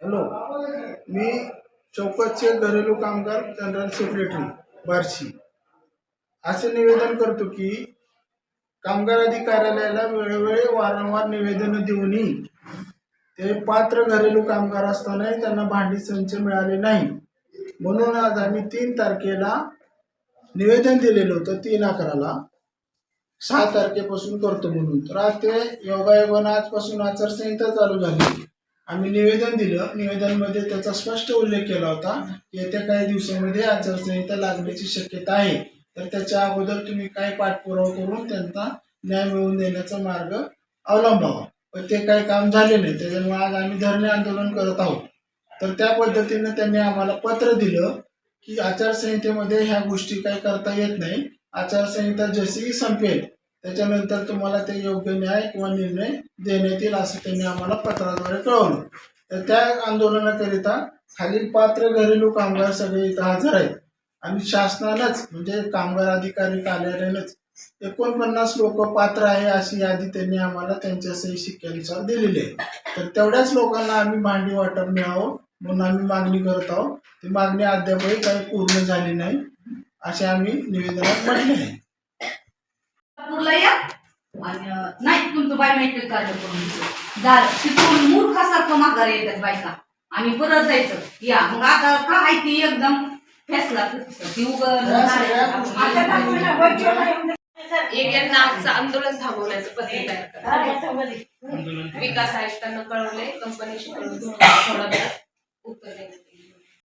Hello. मी चौकतचे घरेलू कामगार general secretary Barshi. असे निवेदन करतो की कामगार अधिकाऱ्यालयाला वेळोवेळी वारंवार निवेदनं देऊनही ते पात्र घरेलू कामगार असतानाही त्यांना भांडी संच मिळाले नाही. म्हणून आज आम्ही तीन तारखेला निवेदन दिलेलं होतं तीन अकराला. सहा तारखेपासून करतो म्हणून. तर आज ते योगायोगानं आजपासून आचारसंहिता चालू झाली. आम्ही निवेदन दिलं. निवेदनमध्ये त्याचा स्पष्ट उल्लेख केला होता की येत्या काही दिवसामध्ये आचारसंहिता लागण्याची शक्यता आहे. तर त्याच्या अगोदर तुम्ही काय पाठपुरावा करून त्यांना न्याय मिळवून देण्याचा मार्ग अवलंबावा. पण ते काही काम झाले नाही. त्याच्यामुळे आज आम्ही धरणे आंदोलन करत आहोत. तर त्या पद्धतीनं त्यांनी आम्हाला पत्र दिलं की आचारसंहितेमध्ये ह्या गोष्टी काही करता येत नाही. आचारसंहिता जशी संपेल त्याच्यानंतर तुम्हाला ते योग्य न्याय किंवा निर्णय देण्यात येईल असं त्यांनी आम्हाला पत्राद्वारे कळवलं. तर त्या आंदोलनाकरिता खालील पात्र घरेलू कामगार सगळे इथं हजर आहेत. आणि शासनानंच म्हणजे कामगार अधिकारी कार्यालयानंच एकोणपन्नास लोक पात्र आहे अशी यादी त्यांनी आम्हाला त्यांच्या सही शिक्क्यानुसार दिलेली आहे. तर तेवढ्याच लोकांना आम्ही भांडी वाटप मिळावं म्हणून आम्ही मागणी करत आहोत. ती मागणी अद्यापही काही पूर्ण झाली नाही असे आम्ही निवेदनात म्हटले आहे. नागपूरला या. आणि नाही तुमचं बायोमेट्रिक कार्ड करून. झालं. तिथून मूर्खासारखं माघार येतात बायका. आणि परत जायचं. या. मग आता का आहे ती एकदम? फॅसला ती एक यांना आमचं आंदोलन थांबवण्याचं पत्र तयार करा विकास आयुक्तांना कळवले कंपनीशी कळवून उत्तर देण्यात.